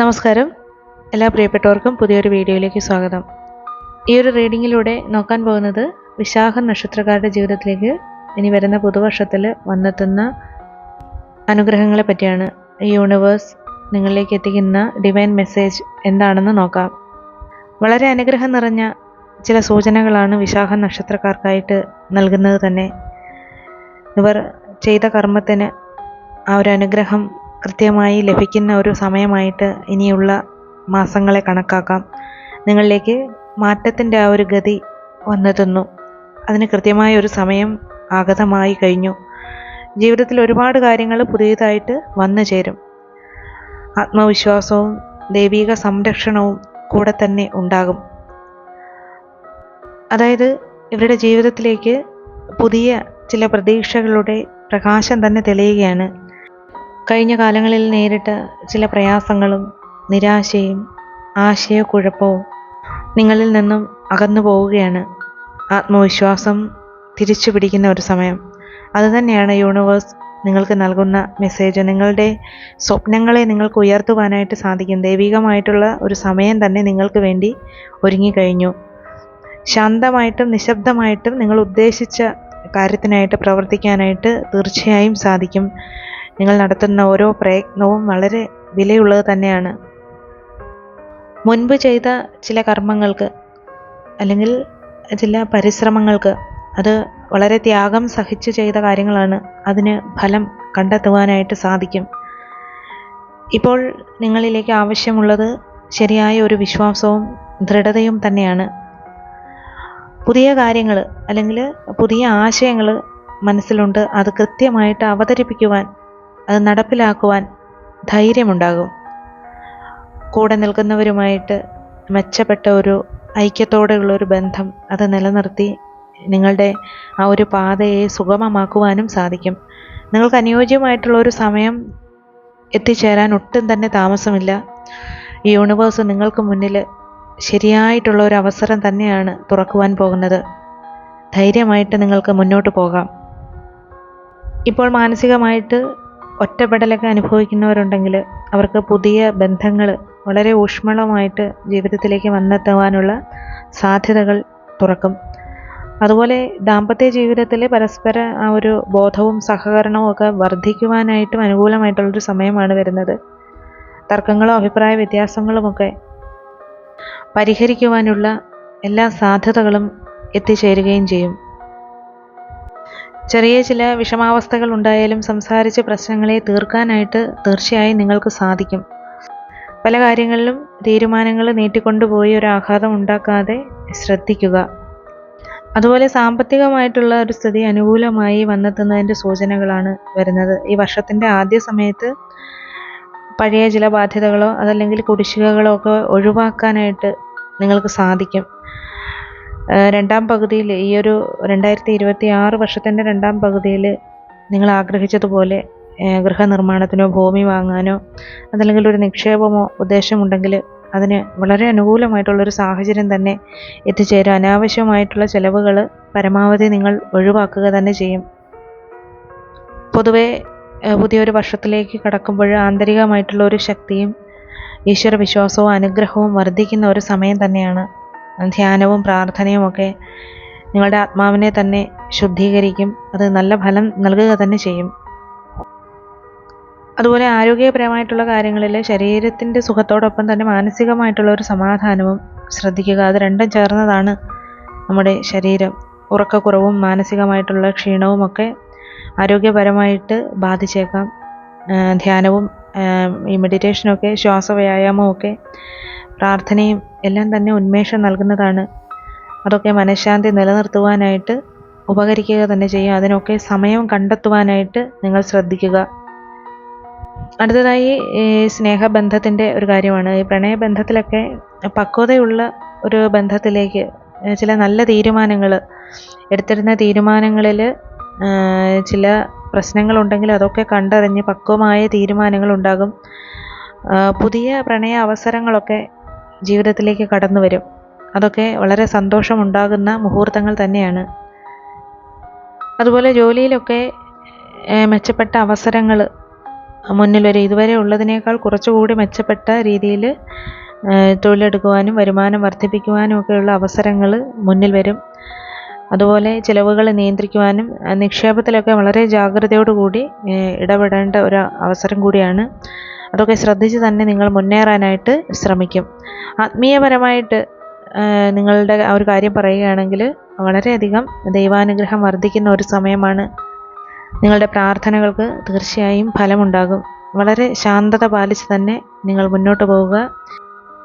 നമസ്കാരം. എല്ലാ പ്രിയപ്പെട്ടവർക്കും പുതിയൊരു വീഡിയോയിലേക്ക് സ്വാഗതം. ഈ ഒരു റീഡിങ്ങിലൂടെ നോക്കാൻ പോകുന്നത് വിശാഖ നക്ഷത്രക്കാരുടെ ജീവിതത്തിലേക്ക് ഇനി വരുന്ന പുതുവർഷത്തിൽ വന്നെത്തുന്ന അനുഗ്രഹങ്ങളെ പറ്റിയാണ്. ഈ യൂണിവേഴ്സ് നിങ്ങളിലേക്ക് എത്തിക്കുന്ന ഡിവൈൻ മെസ്സേജ് എന്താണെന്ന് നോക്കാം. വളരെ അനുഗ്രഹം നിറഞ്ഞ ചില സൂചനകളാണ് വിശാഖ നക്ഷത്രക്കാർക്കായിട്ട് നൽകുന്നത് തന്നെ. ഇവർ ചെയ്ത കർമ്മത്തിന് ആ ഒരു അനുഗ്രഹം കൃത്യമായി ലഭിക്കുന്ന ഒരു സമയമായിട്ട് ഇനിയുള്ള മാസങ്ങളെ കണക്കാക്കാം. നിങ്ങളിലേക്ക് മാറ്റത്തിന്റെ ആ ഒരു ഗതി വന്നെത്തുന്നു. അതിന് കൃത്യമായ ഒരു സമയം ആഗതമായി കഴിഞ്ഞു. ജീവിതത്തിൽ ഒരുപാട് കാര്യങ്ങൾ പുതിയതായിട്ട് വന്നു ചേരും. ആത്മവിശ്വാസവും ദൈവിക സംരക്ഷണവും കൂടെ തന്നെ ഉണ്ടാകും. അതായത് ഇവരുടെ ജീവിതത്തിലേക്ക് പുതിയ ചില പ്രതീക്ഷകളുടെ പ്രകാശം തന്നെ തെളിയുകയാണ്. കഴിഞ്ഞ കാലങ്ങളിൽ നേരിട്ട ചില പ്രയാസങ്ങളും നിരാശയും ആശയക്കുഴപ്പവും നിങ്ങളിൽ നിന്നും അകന്നു പോവുകയാണ്. ആത്മവിശ്വാസം തിരിച്ചു പിടിക്കുന്ന ഒരു സമയം. അതുതന്നെയാണ് യൂണിവേഴ്സ് നിങ്ങൾക്ക് നൽകുന്ന മെസ്സേജ്. നിങ്ങളുടെ സ്വപ്നങ്ങളെ നിങ്ങൾക്ക് ഉയർത്തുവാനായിട്ട് സാധിക്കും. ദൈവികമായിട്ടുള്ള ഒരു സമയം തന്നെ നിങ്ങൾക്ക് വേണ്ടി ഒരുങ്ങിക്കഴിഞ്ഞു. ശാന്തമായിട്ടും നിശബ്ദമായിട്ടും നിങ്ങൾ ഉദ്ദേശിച്ച കാര്യത്തിനായിട്ട് പ്രവർത്തിക്കാനായിട്ട് തീർച്ചയായും സാധിക്കും. നിങ്ങൾ നടത്തുന്ന ഓരോ പ്രയത്നവും വളരെ വിലയുള്ളത് തന്നെയാണ്. മുൻപ് ചെയ്ത ചില കർമ്മങ്ങൾക്ക് അല്ലെങ്കിൽ ചില പരിശ്രമങ്ങൾക്ക് അത് വളരെ ത്യാഗം സഹിച്ചു ചെയ്ത കാര്യങ്ങളാണ് അതിന് ഫലം കണ്ടെത്തുവാനായിട്ട് സാധിക്കും. ഇപ്പോൾ നിങ്ങളിലേക്ക് ആവശ്യമുള്ളത് ശരിയായ ഒരു വിശ്വാസവും ദൃഢതയും തന്നെയാണ്. പുതിയ കാര്യങ്ങൾ അല്ലെങ്കിൽ പുതിയ ആശയങ്ങൾ മനസ്സിലുണ്ട്. അത് കൃത്യമായിട്ട് അവതരിപ്പിക്കുവാൻ അത് നടപ്പിലാക്കുവാൻ ധൈര്യമുണ്ടാകും. കൂടെ നിൽക്കുന്നവരുമായിട്ട് മെച്ചപ്പെട്ട ഒരു ഐക്യത്തോടെയുള്ള ഒരു ബന്ധം അത് നിലനിർത്തി നിങ്ങളുടെ ആ ഒരു പാതയെ സുഗമമാക്കുവാനും സാധിക്കും. നിങ്ങൾക്ക് അനുയോജ്യമായിട്ടുള്ള ഒരു സമയം എത്തിച്ചേരാൻ ഒട്ടും തന്നെ താമസമില്ല. ഈ യൂണിവേഴ്സ് നിങ്ങൾക്ക് മുന്നിൽ ശരിയായിട്ടുള്ള ഒരു അവസരം തന്നെയാണ് തുറക്കുവാൻ പോകുന്നത്. ധൈര്യമായിട്ട് നിങ്ങൾക്ക് മുന്നോട്ട് പോകാം. ഇപ്പോൾ മാനസികമായിട്ട് ഒറ്റപ്പെടലൊക്കെ അനുഭവിക്കുന്നവരുണ്ടെങ്കിൽ അവർക്ക് പുതിയ ബന്ധങ്ങൾ വളരെ ഊഷ്മളമായിട്ട് ജീവിതത്തിലേക്ക് വന്നെത്തുവാനുള്ള സാധ്യതകൾ തുറക്കും. അതുപോലെ ദാമ്പത്യ ജീവിതത്തിൽ പരസ്പര ആ ഒരു ബോധവും സഹകരണവും ഒക്കെ വർദ്ധിക്കുവാനായിട്ടും അനുകൂലമായിട്ടുള്ളൊരു സമയമാണ് വരുന്നത്. തർക്കങ്ങളും അഭിപ്രായ വ്യത്യാസങ്ങളുമൊക്കെ പരിഹരിക്കുവാനുള്ള എല്ലാ സാധ്യതകളും എത്തിച്ചേരുകയും ചെയ്യും. ചെറിയ ചില വിഷമാവസ്ഥകൾ ഉണ്ടായാലും സംസാരിച്ച് പ്രശ്നങ്ങളെ തീർക്കാനായിട്ട് തീർച്ചയായും നിങ്ങൾക്ക് സാധിക്കും. പല കാര്യങ്ങളിലും തീരുമാനങ്ങൾ നീട്ടിക്കൊണ്ടുപോയി ഒരു ആഘാതം ഉണ്ടാക്കാതെ ശ്രദ്ധിക്കുക. അതുപോലെ സാമ്പത്തികമായിട്ടുള്ള ഒരു സ്ഥിതി അനുകൂലമായി വന്നെത്തുന്നതിന്റെ സൂചനകളാണ് വരുന്നത്. ഈ വർഷത്തിന്റെ ആദ്യ സമയത്ത് പഴയ ചില ബാധ്യതകളോ അതല്ലെങ്കിൽ കുടിശ്ശികകളോ ഒക്കെ ഒഴിവാക്കാനായിട്ട് നിങ്ങൾക്ക് സാധിക്കും. രണ്ടാം പകുതിയിൽ ഈ ഒരു രണ്ടായിരത്തി ഇരുപത്തി ആറ് വർഷത്തിന്റെ രണ്ടാം പകുതിയിൽ നിങ്ങൾ ആഗ്രഹിച്ചതുപോലെ ഗൃഹനിർമ്മാണത്തിനോ ഭൂമി വാങ്ങാനോ അതല്ലെങ്കിൽ ഒരു നിക്ഷേപമോ ഉദ്ദേശമുണ്ടെങ്കിൽ അതിന് വളരെ അനുകൂലമായിട്ടുള്ളൊരു സാഹചര്യം തന്നെ എത്തിച്ചേരും അനാവശ്യമായിട്ടുള്ള ചിലവുകൾ പരമാവധി നിങ്ങൾ ഒഴിവാക്കുക തന്നെ ചെയ്യും. പൊതുവെ പുതിയൊരു വർഷത്തിലേക്ക് കടക്കുമ്പോൾ ആന്തരികമായിട്ടുള്ള ഒരു ശക്തിയും ഈശ്വര വിശ്വാസവും അനുഗ്രഹവും വർദ്ധിക്കുന്ന ഒരു സമയം തന്നെയാണ്. ധ്യാനവും പ്രാർത്ഥനയും ഒക്കെ നിങ്ങളുടെ ആത്മാവിനെ തന്നെ ശുദ്ധീകരിക്കും. അത് നല്ല ഫലം നൽകുക തന്നെ ചെയ്യും. അതുപോലെ ആരോഗ്യപരമായിട്ടുള്ള കാര്യങ്ങളിൽ ശരീരത്തിന്റെ സുഖത്തോടൊപ്പം തന്നെ മാനസികമായിട്ടുള്ള ഒരു സമാധാനവും ശ്രദ്ധിക്കുക. അത് രണ്ടും ചേർന്നതാണ് നമ്മുടെ ശരീരം. ഉറക്കക്കുറവും മാനസികമായിട്ടുള്ള ക്ഷീണവും ഒക്കെ ആരോഗ്യപരമായിട്ട് ബാധിച്ചേക്കാം. ധ്യാനവും ഈ മെഡിറ്റേഷനൊക്കെ ശ്വാസവ്യായാമവും ഒക്കെ പ്രാർത്ഥനയും എല്ലാം തന്നെ ഉന്മേഷം നൽകുന്നതാണ്. അതൊക്കെ മനഃശാന്തി നിലനിർത്തുവാനായിട്ട് ഉപകരിക്കുക തന്നെ ചെയ്യും. അതിനൊക്കെ സമയം കണ്ടെത്തുവാനായിട്ട് നിങ്ങൾ ശ്രദ്ധിക്കുക. അടുത്തതായി സ്നേഹബന്ധത്തിന്റെ ഒരു കാര്യമാണ്. ഈ പ്രണയബന്ധത്തിലൊക്കെ പക്വതയുള്ള ഒരു ബന്ധത്തിലേക്ക് ചില നല്ല തീരുമാനങ്ങൾ എടുത്തിരുന്ന തീരുമാനങ്ങളിൽ ചില പ്രശ്നങ്ങളുണ്ടെങ്കിൽ അതൊക്കെ കണ്ടറിഞ്ഞ് പക്വമായ തീരുമാനങ്ങൾ ഉണ്ടാകും പുതിയ പ്രണയ അവസരങ്ങളൊക്കെ ജീവിതത്തിലേക്ക് കടന്നു വരും. അതൊക്കെ വളരെ സന്തോഷമുണ്ടാകുന്ന മുഹൂർത്തങ്ങൾ തന്നെയാണ്. അതുപോലെ ജോലിയിലൊക്കെ മെച്ചപ്പെട്ട അവസരങ്ങൾ മുന്നിൽ വരും. ഇതുവരെ ഉള്ളതിനേക്കാൾ കുറച്ചുകൂടി മെച്ചപ്പെട്ട രീതിയിൽ തൊഴിലെടുക്കുവാനും വരുമാനം വർദ്ധിപ്പിക്കുവാനും ഒക്കെയുള്ള അവസരങ്ങൾ മുന്നിൽ വരും. അതുപോലെ ചിലവുകൾ നിയന്ത്രിക്കുവാനും നിക്ഷേപത്തിലൊക്കെ വളരെ ജാഗ്രതയോടുകൂടി ഇടപെടേണ്ട ഒരു അവസരം കൂടിയാണ് അതൊക്കെ ശ്രദ്ധിച്ച് തന്നെ നിങ്ങൾ മുന്നേറാനായിട്ട് ശ്രമിക്കും. ആത്മീയപരമായിട്ട് നിങ്ങളുടെ ആ ഒരു കാര്യം പറയുകയാണെങ്കിൽ വളരെയധികം ദൈവാനുഗ്രഹം വർദ്ധിക്കുന്ന ഒരു സമയമാണ്. നിങ്ങളുടെ പ്രാർത്ഥനകൾക്ക് തീർച്ചയായും ഫലമുണ്ടാകും. വളരെ ശാന്തത പാലിച്ച് തന്നെ നിങ്ങൾ മുന്നോട്ട് പോവുക.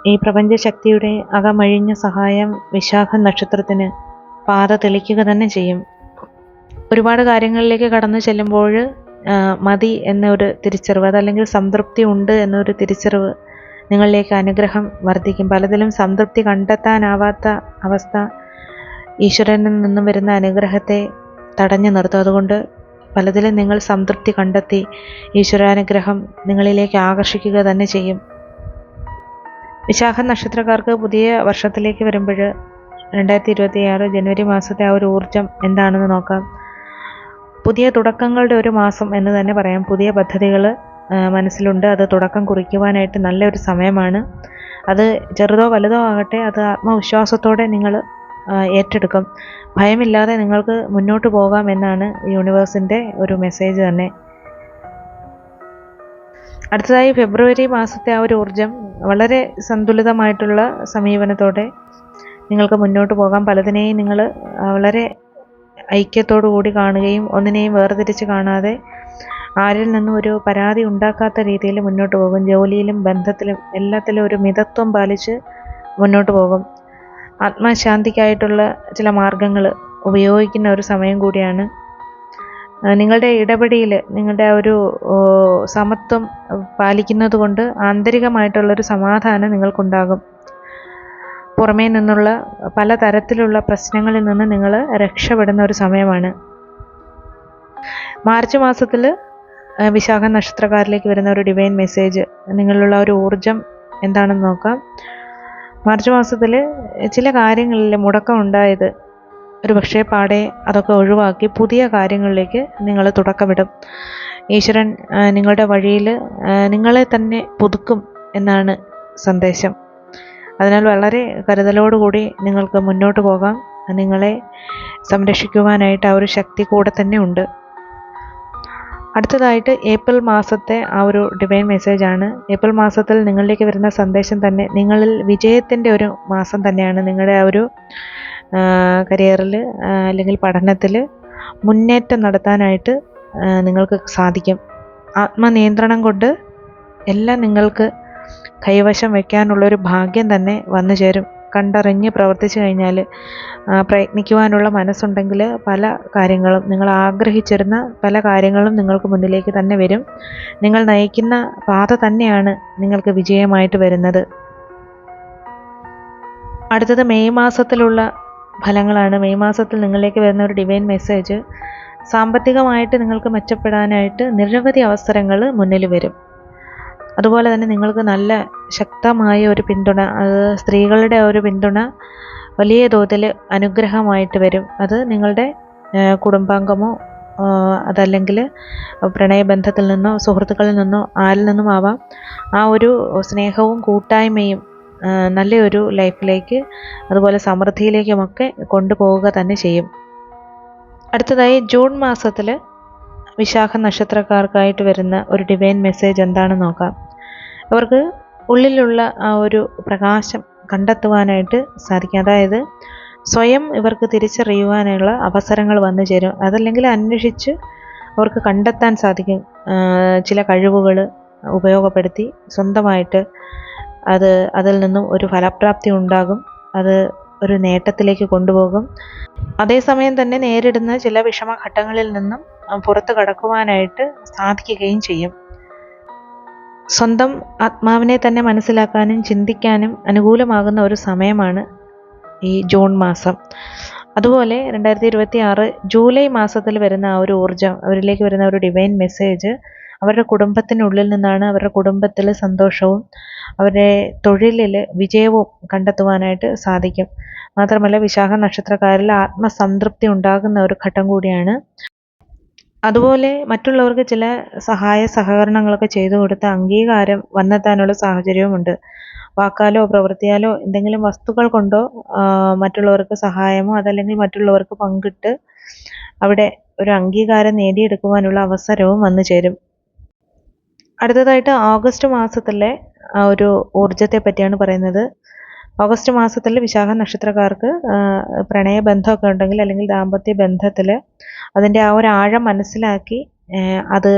ഈ പ്രപഞ്ചശക്തിയുടെ അകമഴിഞ്ഞ സഹായം വിശാഖ നക്ഷത്രത്തിന് പാത തെളിക്കുക തന്നെ ചെയ്യും. ഒരുപാട് കാര്യങ്ങളിലേക്ക് കടന്നു ചെല്ലുമ്പോൾ മതി എന്നൊരു തിരിച്ചറിവ് അതല്ലെങ്കിൽ സംതൃപ്തി ഉണ്ട് എന്നൊരു തിരിച്ചറിവ് നിങ്ങളിലേക്ക് അനുഗ്രഹം വർദ്ധിക്കും. പലതിലും സംതൃപ്തി കണ്ടെത്താനാവാത്ത അവസ്ഥ ഈശ്വരനിൽ നിന്നും വരുന്ന അനുഗ്രഹത്തെ തടഞ്ഞു നിർത്തും. അതുകൊണ്ട് പലതിലും നിങ്ങൾ സംതൃപ്തി കണ്ടെത്തി ഈശ്വരാനുഗ്രഹം നിങ്ങളിലേക്ക് ആകർഷിക്കുക തന്നെ ചെയ്യും. വിശാഖ നക്ഷത്രക്കാർക്ക് പുതിയ വർഷത്തിലേക്ക് വരുമ്പോൾ രണ്ടായിരത്തി ഇരുപത്തി ആറ് ജനുവരി മാസത്തെ ആ ഒരു ഊർജം എന്താണെന്ന് നോക്കാം. പുതിയ തുടക്കങ്ങളുടെ ഒരു മാസം എന്ന് തന്നെ പറയാം. പുതിയ പദ്ധതികൾ മനസ്സിലുണ്ട്. അത് തുടക്കം കുറിക്കുവാനായിട്ട് നല്ലൊരു സമയമാണ്. അത് ചെറുതോ വലുതോ ആകട്ടെ അത് ആത്മവിശ്വാസത്തോടെ നിങ്ങൾ ഏറ്റെടുക്കും. ഭയമില്ലാതെ നിങ്ങൾക്ക് മുന്നോട്ട് പോകാം എന്നാണ് യൂണിവേഴ്സിന്റെ ഒരു മെസ്സേജ് തന്നെ. അടുത്തതായി ഫെബ്രുവരി മാസത്തെ ആ ഒരു ഊർജം വളരെ സന്തുലിതമായിട്ടുള്ള സമീപനത്തോടെ നിങ്ങൾക്ക് മുന്നോട്ട് പോകാം. പലതിനെയും നിങ്ങൾ വളരെ ഐക്യത്തോടു കൂടി കാണുകയും ഒന്നിനെയും വേർതിരിച്ച് കാണാതെ ആരിൽ നിന്നും ഒരു പരാതി ഉണ്ടാക്കാത്ത രീതിയിൽ മുന്നോട്ട് പോകും. ജോലിയിലും ബന്ധത്തിലും എല്ലാത്തിലും ഒരു മിതത്വം പാലിച്ച് മുന്നോട്ട് പോകും. ആത്മശാന്തിക്കായിട്ടുള്ള ചില മാർഗങ്ങൾ ഉപയോഗിക്കുന്ന ഒരു സമയം കൂടിയാണ്. നിങ്ങളുടെ ഇടപെടിയിൽ നിങ്ങളുടെ ഒരു സമത്വം പാലിക്കുന്നത് കൊണ്ട് ആന്തരികമായിട്ടുള്ളൊരു സമാധാനം നിങ്ങൾക്കുണ്ടാകും. പുറമേ നിന്നുള്ള പല തരത്തിലുള്ള പ്രശ്നങ്ങളിൽ നിന്ന് നിങ്ങൾ രക്ഷപ്പെടുന്ന ഒരു സമയമാണ്. മാർച്ച് മാസത്തിൽ വിശാഖ നക്ഷത്രക്കാരിലേക്ക് വരുന്ന ഒരു ഡിവൈൻ മെസ്സേജ് നിങ്ങളിലുള്ള ഒരു ഊർജം എന്താണെന്ന് നോക്കാം. മാർച്ച് മാസത്തിൽ ചില കാര്യങ്ങളിൽ മുടക്കം ഉണ്ടായത് ഒരു പക്ഷേ പാടെ അതൊക്കെ ഒഴിവാക്കി പുതിയ കാര്യങ്ങളിലേക്ക് നിങ്ങൾ തുടക്കമിടും. ഈശ്വരൻ നിങ്ങളുടെ വഴിയിൽ നിങ്ങളെ തന്നെ പുതുക്കും എന്നാണ് സന്ദേശം. അതിനാൽ വളരെ കരുതലോടുകൂടി നിങ്ങൾക്ക് മുന്നോട്ട് പോകാം. നിങ്ങളെ സംരക്ഷിക്കുവാനായിട്ട് ആ ഒരു ശക്തി കൂടെ തന്നെ ഉണ്ട്. അടുത്തതായിട്ട് ഏപ്രിൽ മാസത്തെ ആ ഒരു ഡിവൈൻ മെസ്സേജ് ആണ്. ഏപ്രിൽ മാസത്തിൽ നിങ്ങളിലേക്ക് വരുന്ന സന്ദേശം തന്നെ നിങ്ങളിൽ വിജയത്തിന്റെ ഒരു മാസം തന്നെയാണ് നിങ്ങളുടെ ആ ഒരു കരിയറിൽ അല്ലെങ്കിൽ പഠനത്തിൽ മുന്നേറ്റം നടത്താനായിട്ട് നിങ്ങൾക്ക് സാധിക്കും. ആത്മനിയന്ത്രണം കൊണ്ട് എല്ലാം നിങ്ങൾക്ക് കൈവശം വയ്ക്കാനുള്ളൊരു ഭാഗ്യം തന്നെ വന്നു ചേരും. കണ്ടറിഞ്ഞ് പ്രവർത്തിച്ചു കഴിഞ്ഞാൽ പ്രയത്നിക്കുവാനുള്ള മനസ്സുണ്ടെങ്കിൽ പല കാര്യങ്ങളും നിങ്ങൾ ആഗ്രഹിച്ചിരുന്ന പല കാര്യങ്ങളും നിങ്ങൾക്ക് മുന്നിലേക്ക് തന്നെ വരും. നിങ്ങൾ നയിക്കുന്ന പാത തന്നെയാണ് നിങ്ങൾക്ക് വിജയമായിട്ട് വരുന്നത്. അടുത്തത് മെയ് മാസത്തിലുള്ള ഫലങ്ങളാണ്. മെയ് മാസത്തിൽ നിങ്ങളിലേക്ക് വരുന്ന ഒരു ഡിവൈൻ മെസ്സേജ് സാമ്പത്തികമായിട്ട് നിങ്ങൾക്ക് മെച്ചപ്പെടാനായിട്ട് നിരവധി അവസരങ്ങൾ മുന്നിൽ വരും. അതുപോലെ തന്നെ നിങ്ങൾക്ക് നല്ല ശക്തമായ ഒരു പിന്തുണ അത് സ്ത്രീകളുടെ ഒരു പിന്തുണ വലിയ തോതിൽ അനുഗ്രഹമായിട്ട് വരും. അത് നിങ്ങളുടെ കുടുംബാംഗമോ അതല്ലെങ്കിൽ പ്രണയബന്ധത്തിൽ നിന്നോ സുഹൃത്തുക്കളിൽ നിന്നോ ആരിൽ നിന്നും ആവാം. ആ ഒരു സ്നേഹവും കൂട്ടായ്മയും നല്ലൊരു ലൈഫിലേക്ക് അതുപോലെ സമൃദ്ധിയിലേക്കുമൊക്കെ കൊണ്ടുപോവുക തന്നെ ചെയ്യും. അടുത്തതായി ജൂൺ മാസത്തിൽ വിശാഖ നക്ഷത്രക്കാർക്കായിട്ട് വരുന്ന ഒരു ഡിവൈൻ മെസ്സേജ് എന്താണെന്ന് നോക്കാം. അവർക്ക് ഉള്ളിലുള്ള ആ ഒരു പ്രകാശം കണ്ടെത്തുവാനായിട്ട് സാധിക്കും. അതായത് സ്വയം ഇവർക്ക് തിരിച്ചറിയുവാനുള്ള അവസരങ്ങൾ വന്നു ചേരും. അതല്ലെങ്കിൽ അന്വേഷിച്ച് അവർക്ക് കണ്ടെത്താൻ സാധിക്കും. ചില കഴിവുകൾ ഉപയോഗപ്പെടുത്തി സ്വന്തമായിട്ട് അത് അതിൽ നിന്നും ഒരു ഫലപ്രാപ്തി ഉണ്ടാകും. അത് ഒരു നേട്ടത്തിലേക്ക് കൊണ്ടുപോകും. അതേസമയം തന്നെ നേരിടുന്ന ചില വിഷമഘട്ടങ്ങളിൽ നിന്നും പുറത്തു കടക്കുവാനായിട്ട് സാധിക്കുകയും ചെയ്യും. സ്വന്തം ആത്മാവിനെ തന്നെ മനസ്സിലാക്കാനും ചിന്തിക്കാനും അനുകൂലമാകുന്ന ഒരു സമയമാണ് ഈ ജൂൺ മാസം. അതുപോലെ രണ്ടായിരത്തി ഇരുപത്തി ആറ് ജൂലൈ മാസത്തിൽ വരുന്ന ആ ഒരു ഊർജം അവരിലേക്ക് വരുന്ന ഒരു ഡിവൈൻ മെസ്സേജ് അവരുടെ കുടുംബത്തിനുള്ളിൽ നിന്നാണ് അവരുടെ കുടുംബത്തിൽ സന്തോഷവും അവരുടെ തൊഴിലിൽ വിജയവും കണ്ടെത്തുവാനായിട്ട് സാധിക്കും. മാത്രമല്ല വിശാഖ നക്ഷത്രക്കാരിൽ ആത്മസംതൃപ്തി ഉണ്ടാകുന്ന ഒരു ഘട്ടം കൂടിയാണ് അതുപോലെ മറ്റുള്ളവർക്ക് ചില സഹായ സഹകരണങ്ങളൊക്കെ ചെയ്തു കൊടുത്ത് അംഗീകാരം വന്നെത്താനുള്ള സാഹചര്യവുമുണ്ട്. വാക്കാലോ പ്രവൃത്തിയാലോ എന്തെങ്കിലും വസ്തുക്കൾ കൊണ്ടോ മറ്റുള്ളവർക്ക് സഹായമോ അതല്ലെങ്കിൽ മറ്റുള്ളവർക്ക് പങ്കിട്ട് അവിടെ ഒരു അംഗീകാരം നേടിയെടുക്കുവാനുള്ള അവസരവും വന്നു ചേരും. അടുത്തതായിട്ട് ഓഗസ്റ്റ് മാസത്തിലെ ഒരു ഊർജത്തെ പറ്റിയാണ് പറയുന്നത്. ഓഗസ്റ്റ് മാസത്തിൽ വിശാഖ നക്ഷത്രക്കാർക്ക് പ്രണയബന്ധമൊക്കെ ഉണ്ടെങ്കിൽ അല്ലെങ്കിൽ ദാമ്പത്യ ബന്ധത്തിൽ അതിന്റെ ആ ഒരു ആഴം മനസ്സിലാക്കി അത്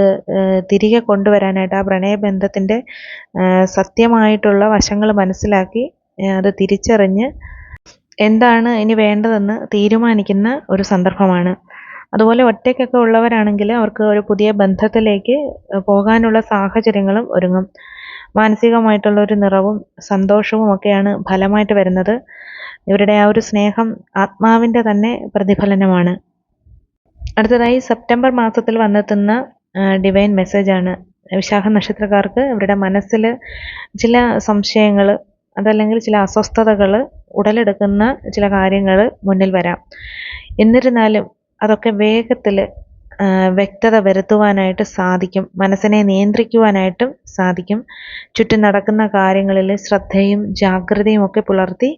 തിരികെ കൊണ്ടുവരാനായിട്ട് ആ പ്രണയബന്ധത്തിന്റെ സത്യമായിട്ടുള്ള വശങ്ങൾ മനസ്സിലാക്കി അത് തിരിച്ചറിഞ്ഞ് എന്താണ് ഇനി വേണ്ടതെന്ന് തീരുമാനിക്കുന്ന ഒരു സന്ദർഭമാണ്. അതുപോലെ ഒറ്റയ്ക്കൊക്കെ ഉള്ളവരാണെങ്കിൽ അവർക്ക് ഒരു പുതിയ ബന്ധത്തിലേക്ക് പോകാനുള്ള സാഹചര്യങ്ങളും ഒരുങ്ങും. മാനസികമായിട്ടുള്ള ഒരു നിറവും സന്തോഷവും ഒക്കെയാണ് ഫലമായിട്ട് വരുന്നത്. ഇവരുടെ ആ ഒരു സ്നേഹം ആത്മാവിന്റെ തന്നെ പ്രതിഫലനമാണ്. അടുത്തതായി സെപ്റ്റംബർ മാസത്തിൽ വന്നെത്തുന്ന ഡിവൈൻ മെസ്സേജാണ് വിശാഖ നക്ഷത്രക്കാർക്ക് ഇവരുടെ മനസ്സിൽ ചില സംശയങ്ങൾ അതല്ലെങ്കിൽ ചില അസ്വസ്ഥതകൾ ഉടലെടുക്കുന്ന ചില കാര്യങ്ങൾ മുന്നിൽ വരാം. എന്നിരുന്നാലും അതൊക്കെ വേഗത്തിൽ വ്യക്തത വരുത്തുവാനായിട്ട് സാധിക്കും. മനസ്സിനെ നിയന്ത്രിക്കുവാനായിട്ടും സാധിക്കും. ചുറ്റും നടക്കുന്ന കാര്യങ്ങളിൽ ശ്രദ്ധയും ജാഗ്രതയും ഒക്കെ പുലർത്തി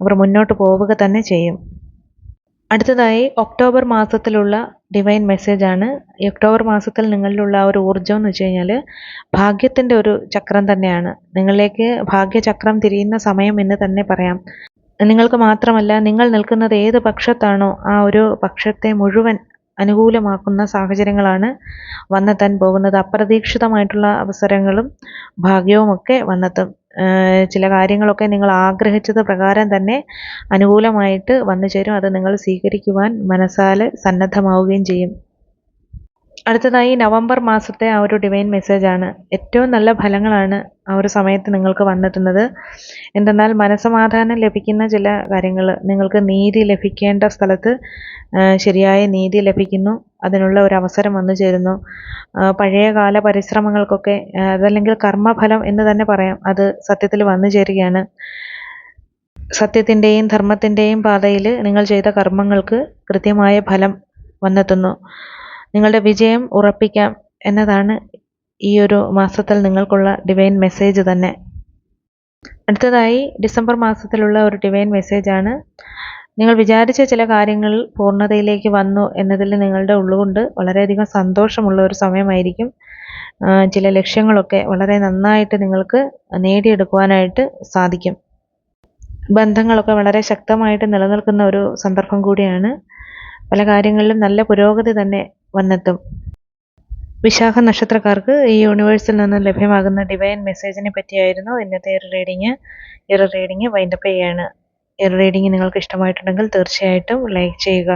അവർ മുന്നോട്ട് പോവുക തന്നെ ചെയ്യും. അടുത്തതായി ഒക്ടോബർ മാസത്തിലുള്ള ഡിവൈൻ മെസ്സേജ് ആണ്. ഒക്ടോബർ മാസത്തിൽ നിങ്ങളിലുള്ള ഒരു ഊർജം എന്ന് വെച്ച് കഴിഞ്ഞാൽ ഭാഗ്യത്തിന്റെ ഒരു ചക്രം തന്നെയാണ്. നിങ്ങളിലേക്ക് ഭാഗ്യചക്രം തിരിയുന്ന സമയം എന്ന് തന്നെ പറയാം. നിങ്ങൾക്ക് മാത്രമല്ല നിങ്ങൾ നിൽക്കുന്നത് ഏത് പക്ഷത്താണോ ആ ഒരു പക്ഷത്തെ മുഴുവൻ അനുകൂലമാക്കുന്ന സാഹചര്യങ്ങളാണ് വന്നെത്താൻ പോകുന്നത്. അപ്രതീക്ഷിതമായിട്ടുള്ള അവസരങ്ങളും ഭാഗ്യവുമൊക്കെ വന്നെത്തും. ചില കാര്യങ്ങളൊക്കെ നിങ്ങൾ ആഗ്രഹിച്ചത് പ്രകാരം തന്നെ അനുകൂലമായിട്ട് വന്നു ചേരും അത് നിങ്ങൾ സ്വീകരിക്കുവാൻ മനസ്സാൽ സന്നദ്ധമാവുകയും ചെയ്യും. അടുത്തതായി നവംബർ മാസത്തെ ആ ഒരു ഡിവൈൻ മെസ്സേജാണ് ഏറ്റവും നല്ല ഫലങ്ങളാണ് ആ ഒരു സമയത്ത് നിങ്ങൾക്ക് വന്നെത്തുന്നത്. എന്തെന്നാൽ മനസ്സമാധാനം ലഭിക്കുന്ന ചില കാര്യങ്ങൾ നിങ്ങൾക്ക് നീതി ലഭിക്കേണ്ട സ്ഥലത്ത് ശരിയായ നീതി ലഭിക്കുന്നു. അതിനുള്ള ഒരു അവസരം വന്നു ചേരുന്നു. പഴയകാല പരിശ്രമങ്ങൾക്കൊക്കെ അതല്ലെങ്കിൽ കർമ്മഫലം എന്ന് തന്നെ പറയാം. അത് സത്യത്തിൽ വന്നു ചേരുകയാണ്. സത്യത്തിന്റെയും ധർമ്മത്തിന്റെയും പാതയിൽ നിങ്ങൾ ചെയ്ത കർമ്മങ്ങൾക്ക് കൃത്യമായ ഫലം വന്നെത്തുന്നു. നിങ്ങളുടെ വിജയം ഉറപ്പിക്കാം എന്നതാണ് ഈ ഒരു മാസത്തിൽ നിങ്ങൾക്കുള്ള ഡിവൈൻ മെസ്സേജ് തന്നെ. അടുത്തതായി ഡിസംബർ മാസത്തിലുള്ള ഒരു ഡിവൈൻ മെസ്സേജാണ് നിങ്ങൾ വിചാരിച്ച ചില കാര്യങ്ങൾ പൂർണതയിലേക്ക് വന്നു എന്നതിൽ നിങ്ങളുടെ ഉള്ളുകൊണ്ട് വളരെയധികം സന്തോഷമുള്ള ഒരു സമയമായിരിക്കും. ചില ലക്ഷ്യങ്ങളൊക്കെ വളരെ നന്നായിട്ട് നിങ്ങൾക്ക് നേടിയെടുക്കുവാനായിട്ട് സാധിക്കും. ബന്ധങ്ങളൊക്കെ വളരെ ശക്തമായിട്ട് നിലനിൽക്കുന്ന ഒരു സന്ദർഭം കൂടിയാണ്. പല കാര്യങ്ങളിലും നല്ല പുരോഗതി തന്നെ വന്നെത്തും വിശാഖ നക്ഷത്രക്കാർക്ക് ഈ യൂണിവേഴ്സിൽ നിന്ന് ലഭ്യമാകുന്ന ഡിവൈൻ മെസ്സേജിനെ പറ്റിയായിരുന്നു ഇന്നത്തെ ഒരു റീഡിങ് ഈ റീഡിങ് വൈൻഡപ്പ് ചെയ്യാണ്. ഈ റീഡിങ് നിങ്ങൾക്ക് ഇഷ്ടമായിട്ടുണ്ടെങ്കിൽ തീർച്ചയായിട്ടും ലൈക്ക് ചെയ്യുക.